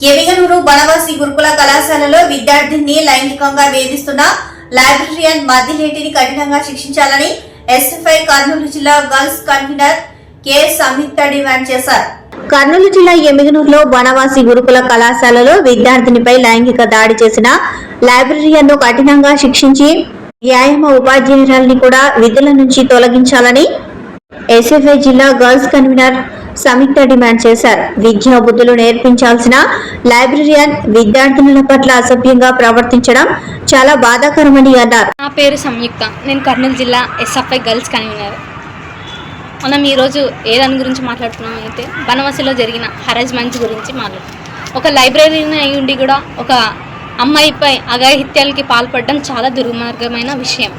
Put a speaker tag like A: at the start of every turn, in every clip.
A: ఎమిగనూరు బనవాసి గురుకుల కళాశాలలో విద్యార్థిని లైంగికంగా వేధిస్తున్న లైబ్రరియన్ మద్దిలేటిని కఠినంగా శిక్షించాలని ఎస్ఎఫ్ఐ కర్నూలు జిల్లా girls convener K. Samyuktha demand చేశారు. కర్నూలు జిల్లా ఎమిగనూరులో బనవాసి గురుకుల కళాశాలలో విద్యార్థినిపై లైంగిక దాడి చేసిన లైబ్రరీయన్ను కఠినంగా శిక్షించి వ్యాయామ ఉపాధ్యాయురాలని కూడా విధుల నుంచి తొలగించాలని ఎస్ఎఫ్ఐ జిల్లా గర్ల్స్ కన్వీనర్ సంయుక్త డిమాండ్ చేశారు. విద్యా బుద్ధులు నేర్పించాల్సిన లైబ్రరీయన్ విద్యార్థినుల పట్ల అసభ్యంగా ప్రవర్తించడం చాలా బాధాకరమని అన్నారు.
B: నా పేరు సంయుక్త. నేను కర్నూలు జిల్లా ఎస్ఎఫ్ఐ గర్ల్స్ కన్వీనర్. మనం ఈరోజు ఏ దాని గురించి మాట్లాడుతున్నాం అయితే బనవాసిలో జరిగిన హరాజ్మెంట్స్ గురించి మాట్లాడుతున్నాం. ఒక లైబ్రరీని అయి ఉండి కూడా ఒక అమ్మాయిపై అఘాయిత్యాలకి పాల్పడడం చాలా దుర్మార్గమైన విషయం.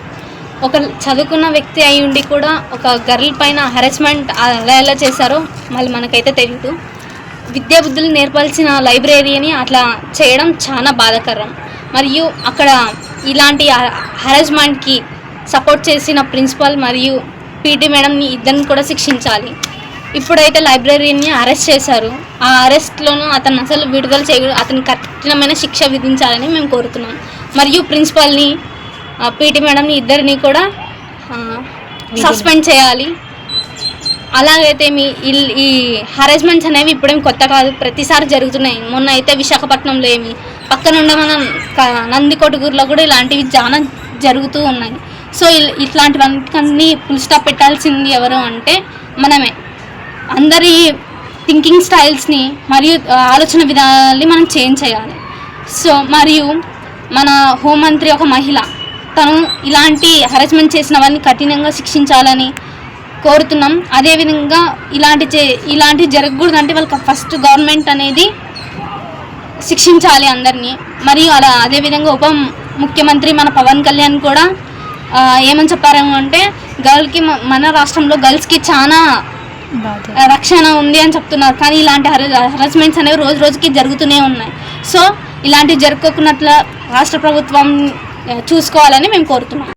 B: ఒక చదువుకున్న వ్యక్తి అయి ఉండి కూడా ఒక గర్ల్ పైన హరాస్మెంట్ అలా ఎలా చేశారో మళ్ళీ మనకైతే తెలియదు విద్యా బుద్ధులు నేర్పాల్సిన లైబ్రరీని అట్లా చేయడం చాలా బాధాకరం. మరియు అక్కడ ఇలాంటి హరాస్మెంట్కి సపోర్ట్ చేసిన ప్రిన్సిపల్ మరియు పీటీ మేడంని ఇద్దరిని కూడా శిక్షించాలి. ఇప్పుడైతే లైబ్రరీని అరెస్ట్ చేశారు. ఆ అరెస్ట్లోనూ అతను అసలు విడుదల చేయ అతను కఠినమైన శిక్ష విధించాలని మేము కోరుతున్నాం. మరియు ప్రిన్సిపల్ని పీటీ మేడంని ఇద్దరిని కూడా సస్పెండ్ చేయాలి. అలాగైతే మీ ఈ హరాస్మెంట్స్ అనేవి ఇప్పుడేం కొత్త కాదు ప్రతిసారి జరుగుతున్నాయి. మొన్న అయితే విశాఖపట్నంలో ఏమి పక్కన ఉండే మన నందికొట్టుగురులో కూడా ఇలాంటివి చాలా జరుగుతూ ఉన్నాయి. సో ఇట్లాంటివన్నీ ఫుల్ స్టాప్ పెట్టాల్సింది ఎవరు అంటే మనమే. అందరి థింకింగ్ స్టైల్స్ని మరియు ఆలోచన విధానాన్ని మనం చేంజ్ చేయాలి. సో మరియు మన హోంమంత్రి ఒక మహిళ తను ఇలాంటి హరాస్మెంట్ చేసిన వారిని కఠినంగా శిక్షించాలని కోరుతున్నాం. అదేవిధంగా ఇలాంటి చే ఇలాంటి జరగకూడదు అంటే వాళ్ళకి ఫస్ట్ గవర్నమెంట్ అనేది శిక్షించాలి అందరినీ. మరియు అలా అదేవిధంగా ఉప ముఖ్యమంత్రి మన పవన్ కళ్యాణ్ కూడా ఏమని చెప్పారు అంటే గర్ల్కి మన రాష్ట్రంలో గర్ల్స్కి చాలా రక్షణ ఉంది అని చెప్తున్నారు. కానీ ఇలాంటి హరాస్మెంట్స్ అనేవి రోజు రోజుకి జరుగుతూనే ఉన్నాయి. సో ఇలాంటివి జరుపుకోకున్నట్ల రాష్ట్ర ప్రభుత్వం చూసుకోవాలని మేము కోరుతున్నాం.